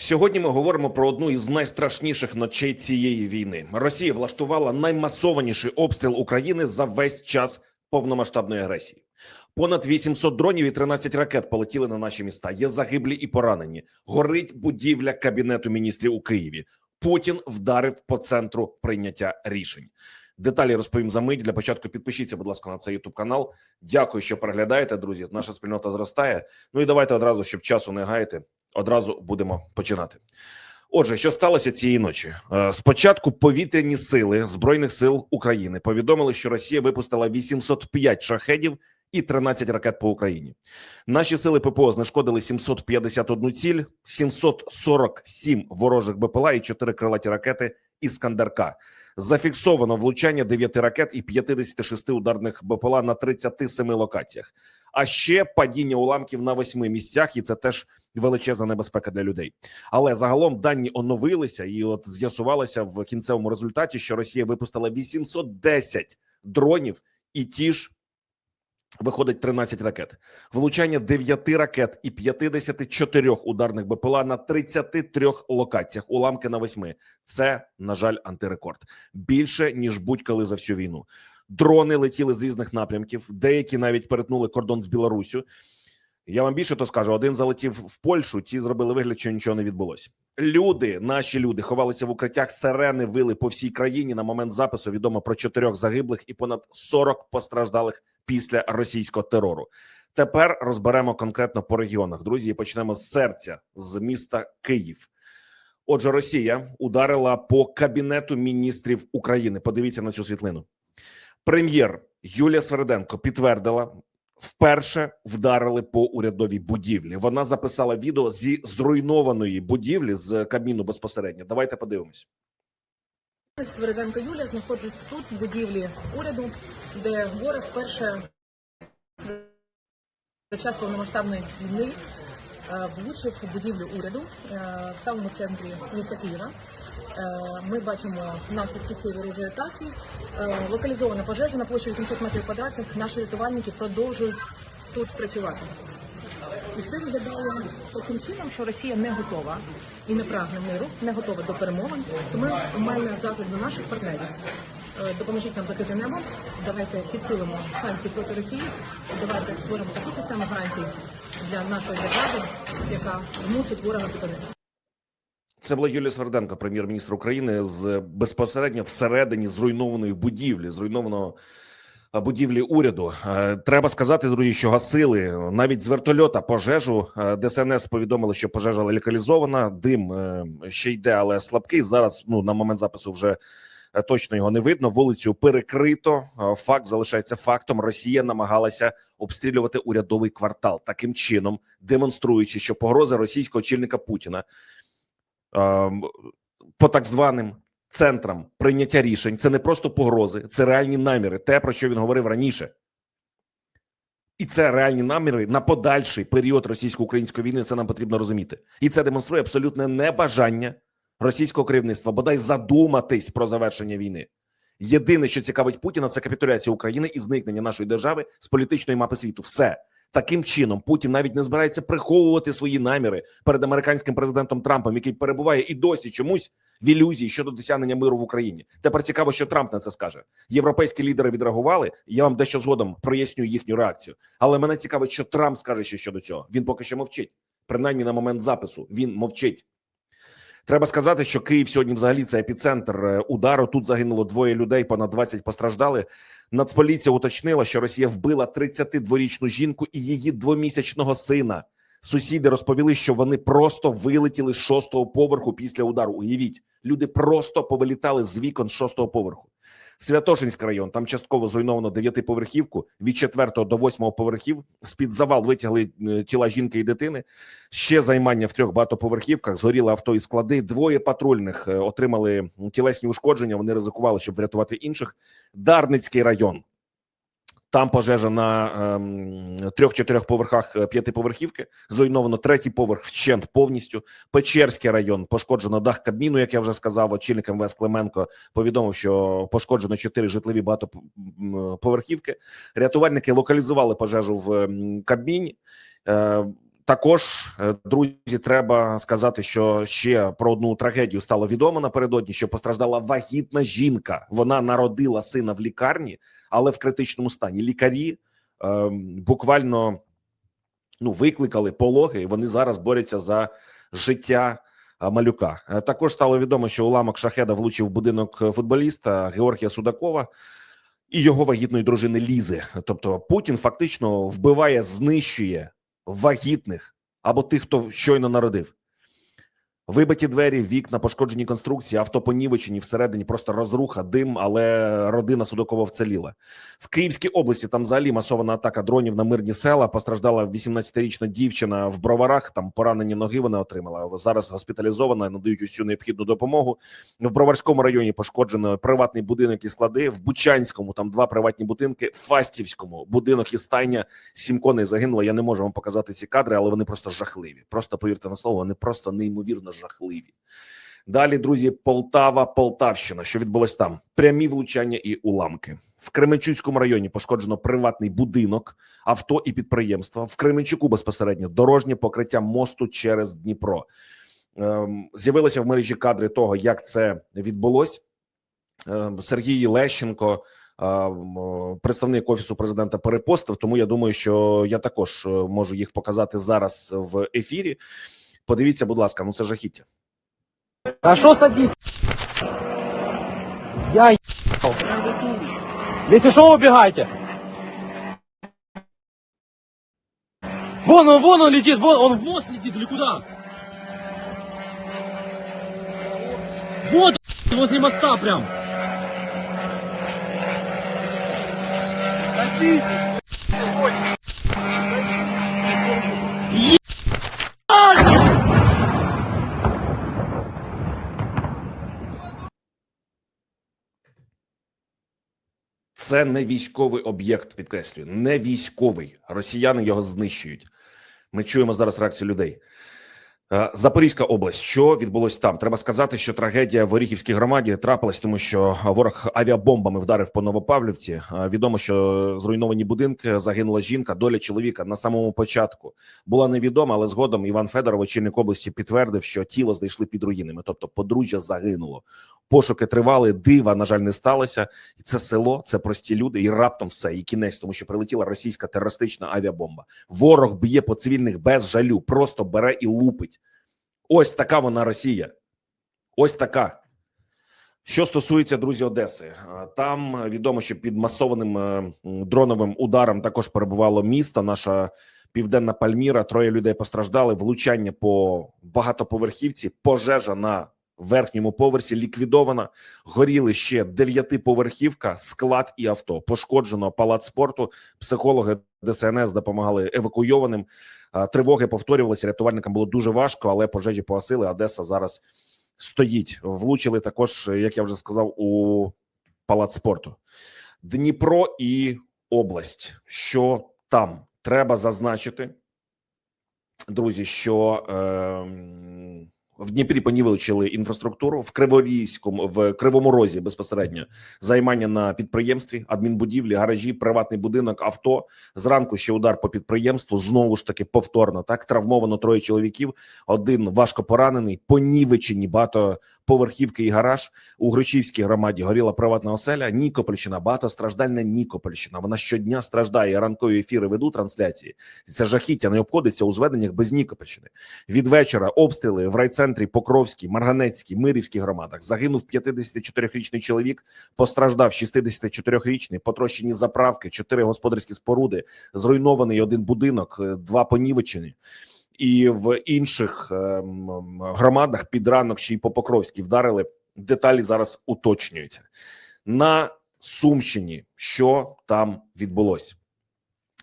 Сьогодні ми говоримо про одну із найстрашніших ночей цієї війни. Росія влаштувала наймасованіший обстріл України за весь час повномасштабної агресії. Понад 800 дронів і 13 ракет полетіли на наші міста. Є загиблі і поранені. Горить будівля кабінету міністрів у Києві. Путін вдарив по центру прийняття рішень. Деталі розповім за мить. Для початку підпишіться, будь ласка, на цей ютуб канал. Дякую, що переглядаєте, друзі. Наша спільнота зростає. Ну і давайте одразу, щоб часу не гаяти, одразу будемо починати. Отже, що сталося цієї ночі? Е, Спочатку повітряні сили збройних сил України повідомили, що Росія випустила 805 шахедів і 13 ракет по Україні. Наші сили ППО знешкодили 751 ціль, 747 ворожих БПЛА і 4 крилаті ракети Іскандерка. Зафіксовано влучання 9 ракет і 56 ударних БПЛА на 37 локаціях. А ще падіння уламків на восьми місцях, і це теж величезна небезпека для людей. Але загалом дані оновилися, і от з'ясувалося в кінцевому результаті, що Росія випустила 810 дронів, і ті ж виходить 13 ракет. Влучання 9 ракет і 54 ударних БПЛА на 33 локаціях. Уламки на 8. Це на жаль антирекорд. Більше ніж будь-коли за всю війну. Дрони летіли з різних напрямків. Деякі навіть перетнули кордон з Білоруссю. Я вам більше то скажу: один залетів в Польщу, ті зробили вигляд, що нічого не відбулося. Люди, наші люди, ховалися в укриттях. Сирени вили по всій країні. На момент запису відомо про чотирьох загиблих і понад 40 постраждалих після російського терору. Тепер розберемо конкретно по регіонах. Друзі, і почнемо з серця з міста Київ. Отже, Росія ударила по кабінету міністрів України. Подивіться на цю світлину. Прем'єр Юлія Сверденко підтвердила, вперше вдарили по урядовій будівлі. Вона записала відео зі зруйнованої будівлі з кабіну безпосередньо. Давайте подивимось. Свериденко Юля знаходжусь тут, в будівлі уряду, де ворог вперше за час повномасштабної війни влучив у будівлю уряду е, в самому центрі міста Києва. Е, Ми бачимо наслідки цієї ворожої атаки. Е, Локалізована пожежа на площі 800 метрів квадратних. Наші рятувальники продовжують тут працювати. І все виглядало таким чином, що Росія не готова і не прагне миру, не готова до перемовин. Тому маємо заклик до наших партнерів. Е, Допоможіть нам закрити небо. Давайте підсилимо санкції проти Росії. Давайте створимо таку систему гарантій для нашої держави, яка змусить ворога зупинитися. Це була Юлія Сверденко, прем'єр-міністр України, з безпосередньо всередині зруйнованої будівлі, зруйнованого будівлі уряду. Е, Треба сказати, друзі, що гасили навіть з вертольота пожежу. Е, ДСНС повідомили, що пожежа локалізована. Дим е, ще йде, але слабкий. Зараз ну на момент запису вже. Е, Точно його не видно. Вулицю перекрито. Е, Факт залишається фактом. Росія намагалася обстрілювати урядовий квартал таким чином, демонструючи, що погрози російського очільника Путіна ем, по так званим центрам прийняття рішень. Це не просто погрози, це реальні наміри. Те, про що він говорив раніше. І це реальні наміри на подальший період російсько-української війни. Це нам потрібно розуміти, і це демонструє абсолютне небажання російського керівництва бодай задуматись про завершення війни. Єдине, що цікавить Путіна, це капітуляція України і зникнення нашої держави з політичної мапи світу. Все таким чином Путін навіть не збирається приховувати свої наміри перед американським президентом Трампом, який перебуває і досі чомусь в ілюзії щодо досягнення миру в Україні. Тепер цікаво, що Трамп на це скаже. Європейські лідери відреагували. Я вам дещо згодом проясню їхню реакцію. Але мене цікавить, що Трамп скаже ще щодо цього. Він поки що мовчить. Принаймні на момент запису він мовчить. Треба сказати, що Київ сьогодні взагалі це епіцентр е, удару. Тут загинуло двоє людей, понад 20 постраждали. Нацполіція уточнила, що Росія вбила 32-річну жінку і її двомісячного сина. Сусіди розповіли, що вони просто вилетіли з шостого поверху після удару. Уявіть, люди просто повилітали з вікон з шостого поверху. Святошинський район там частково зруйновано дев'ятиповерхівку від четвертого до восьмого поверхів. З під завал витягли е, тіла жінки і дитини. Ще займання в трьох багатоповерхівках. Згоріли авто і склади. Двоє патрульних е, отримали тілесні ушкодження. Вони ризикували, щоб врятувати інших. Дарницький район. Там пожежа на ем, трьох-чотирьох поверхах е, п'ятиповерхівки. Зруйновано третій поверх вщент повністю. Печерський район пошкоджено дах кабміну, як я вже сказав. Очільник МВС Клименко повідомив, що пошкоджено чотири житлові багатоповерхівки. Рятувальники локалізували пожежу в ем, кабміні. Е, також е, друзі, треба сказати, що ще про одну трагедію стало відомо напередодні, що постраждала вагітна жінка. Вона народила сина в лікарні, але в критичному стані. Лікарі е, буквально ну викликали пологи. і Вони зараз борються за життя малюка. Е, Також стало відомо, що уламок шахеда влучив в будинок е, футболіста Георгія Судакова і його вагітної дружини Лізи. Тобто Путін фактично вбиває, знищує вагітних або тих, хто щойно народив. Вибиті двері, вікна, пошкоджені конструкції, авто понівечені всередині, просто розруха, дим, але родина Судакова вціліла. В Київській області там взагалі масована атака дронів на мирні села. Постраждала 18-річна дівчина в броварах. Там поранені ноги вона отримала. Зараз госпіталізована, надають усю необхідну допомогу. В Броварському районі пошкоджено приватний будинок і склади. В Бучанському там два приватні будинки. В Фастівському будинок і стайня. Сім коней загинуло. Я не можу вам показати ці кадри, але вони просто жахливі. Просто повірте на слово, вони просто неймовірно жахливі. Далі, друзі, Полтава, Полтавщина. Що відбулось там? Прямі влучання і уламки в Кременчуцькому районі. Пошкоджено приватний будинок, авто і підприємства. В Кременчуку безпосередньо дорожнє покриття мосту через Дніпро. Ем, З'явилися в мережі кадри того, як це відбулось. Ем, Сергій Лещенко, ем, представник офісу президента, перепостив. Тому я думаю, що я також е, можу їх показати зараз в ефірі. Подивіться, будь ласка, ну це жахіття. А что садись? Я ебал. Если что, убегайте. Вон он, вон он летит, вон он в мост летит или куда? Вот возле моста прям. Це не військовий об'єкт, підкреслюю, не військовий. Росіяни його знищують. Ми чуємо зараз реакцію людей. Е, Запорізька область, що відбулось там? Треба сказати, що трагедія в Оріхівській громаді трапилась, тому що ворог авіабомбами вдарив по Новопавлівці. Е, Відомо, що зруйновані будинки загинула жінка. Доля чоловіка на самому початку була невідома, але згодом Іван Федоров, очільник області, підтвердив, що тіло знайшли під руїнами, тобто подружжя загинуло. Пошуки тривали, дива на жаль не сталося. І це село, це прості люди, і раптом все, і кінець, тому що прилетіла російська терористична авіабомба. Ворог б'є по цивільних без жалю, просто бере і лупить. Ось така вона Росія. Ось така. Що стосується друзі Одеси, е, там відомо, що під масованим е, дроновим ударом також перебувало місто. Наша південна Пальміра. Троє людей постраждали. Влучання по багатоповерхівці, пожежа на верхньому поверсі ліквідована. Горіли ще дев'ятиповерхівка, склад і авто. Пошкоджено палац спорту. Психологи ДСНС допомагали евакуйованим. Тривоги повторювалися. Рятувальникам було дуже важко, але пожежі погасили. Одеса зараз стоїть. Влучили також, як я вже сказав, у палац спорту. Дніпро і область. Що там треба зазначити, друзі, що ем, в Дніпрі понівечили інфраструктуру в Криворізькому, в Кривому Розі безпосередньо займання на підприємстві, адмінбудівлі, гаражі, приватний будинок, авто. Зранку ще удар по підприємству. Знову ж таки повторно так травмовано троє чоловіків. Один важко поранений, понівечені багатоповерхівки і гараж у Гречівській громаді. Горіла приватна оселя. Нікопольщина, багатостраждальна Нікопольщина. Вона щодня страждає. Ранкові ефіри веду трансляції. Це жахіття не обходиться у зведеннях без Нікопольщини. Від вечора обстріли в райцентрі Покровській, Марганецькій, Мирівській громадах. Загинув 54-річний чоловік, постраждав 64-річний, потрощені заправки, чотири господарські споруди, зруйнований один будинок, е, два понівечені. І в інших ем, громадах під ранок ще й по Покровській вдарили. Деталі зараз уточнюються на Сумщині. Що там відбулось?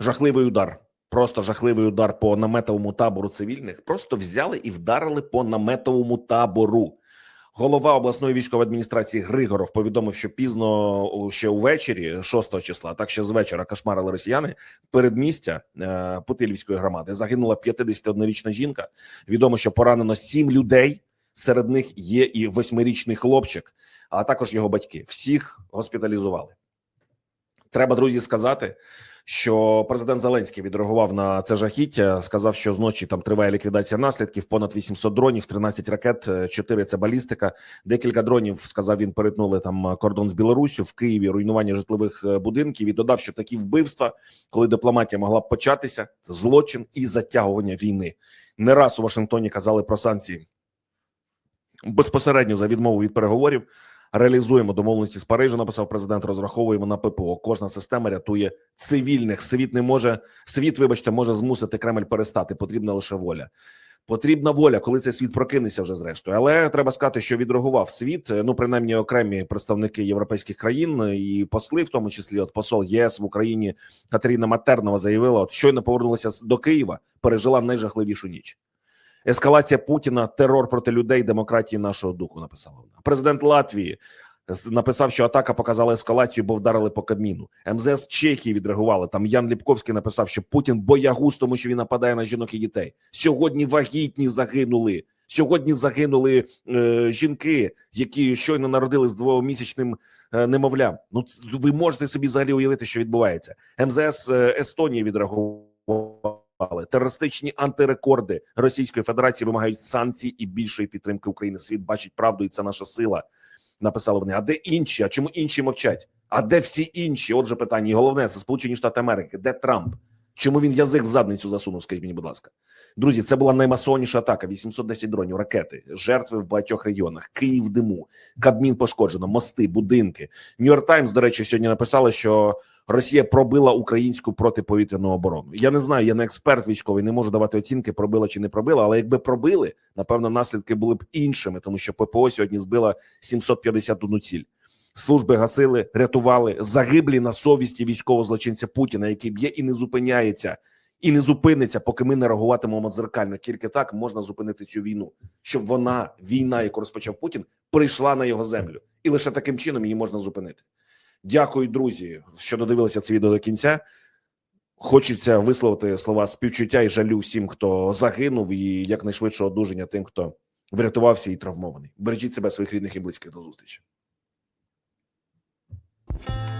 Жахливий удар. Просто жахливий удар по наметовому табору цивільних. Просто взяли і вдарили по наметовому табору. Голова обласної військової адміністрації Григоров повідомив, що пізно ще увечері, 6 числа, так ще з вечора кошмарили росіяни передмістя е, Путилівської громади. Загинула 51-річна жінка. Відомо, що поранено 7 людей. Серед них є і восьмирічний хлопчик, а також його батьки. Всіх госпіталізували. Треба, друзі, сказати, що президент Зеленський відреагував на це жахіття. Сказав, що зночі там триває ліквідація наслідків. Понад 800 дронів, 13 ракет, 4 – це балістика. Декілька дронів сказав він перетнули там кордон з Білоруссю в Києві. Руйнування житлових е, будинків і додав, що такі вбивства, коли дипломатія могла б початися, злочин і затягування війни. Не раз у Вашингтоні казали про санкції безпосередньо за відмову від переговорів. Реалізуємо домовленості з Парижа. Написав президент. Розраховуємо на ППО. Кожна система рятує цивільних. Світ не може світ, вибачте, може змусити Кремль перестати. Потрібна лише воля. Потрібна воля, коли цей світ прокинеться вже зрештою. Але треба сказати, що відреагував світ. Ну принаймні окремі представники європейських країн і посли, в тому числі от посол ЄС в Україні Катерина Матернова заявила: от щойно повернулася до Києва, пережила найжахливішу ніч. Ескалація Путіна, терор проти людей, демократії нашого духу. Написала вона. Президент Латвії написав, що атака показала ескалацію, бо вдарили по Кабміну. МЗС Чехії відреагували. Там Ян Ліпковський написав, що Путін боягуз, тому що він нападає на жінок і дітей. Сьогодні вагітні загинули. Сьогодні загинули е, жінки, які щойно народили з двомісячним е, немовлям. Ну ви можете собі взагалі уявити, що відбувається. МЗС е, Естонії відреагували. Терористичні антирекорди Російської Федерації вимагають санкцій і більшої підтримки України. Світ бачить правду, і це наша сила. Написали вони. А де інші? А чому інші мовчать? А де всі інші? Отже, питання. І головне це Сполучені Штати Америки. Де Трамп? Чому він язик в задницю засунув? Скажіть мені, будь ласка, друзі. Це була наймасовніша атака. 810 дронів, ракети, жертви в багатьох регіонах. Київ диму, Кабмін пошкоджено, мости, будинки. Нью-Йорк Таймс, до речі, сьогодні написали, що Росія пробила українську протиповітряну оборону. Я не знаю, я не експерт військовий, не можу давати оцінки, пробила чи не пробила. Але якби пробили, напевно, наслідки були б іншими, тому що ППО сьогодні збила 751 ціль. Служби гасили, рятували загиблі на совісті військовозлочинця Путіна, який б'є і не зупиняється, і не зупиниться, поки ми не реагуватимемо дзеркально. Тільки так можна зупинити цю війну, щоб вона, війна, яку розпочав Путін, прийшла на його землю, і лише таким чином її можна зупинити. Дякую, друзі, що додивилися це відео до кінця. Хочеться висловити слова співчуття і жалю всім, хто загинув, і якнайшвидшого одужання тим, хто врятувався і травмований. Бережіть себе, своїх рідних і близьких. До зустрічі. Thank you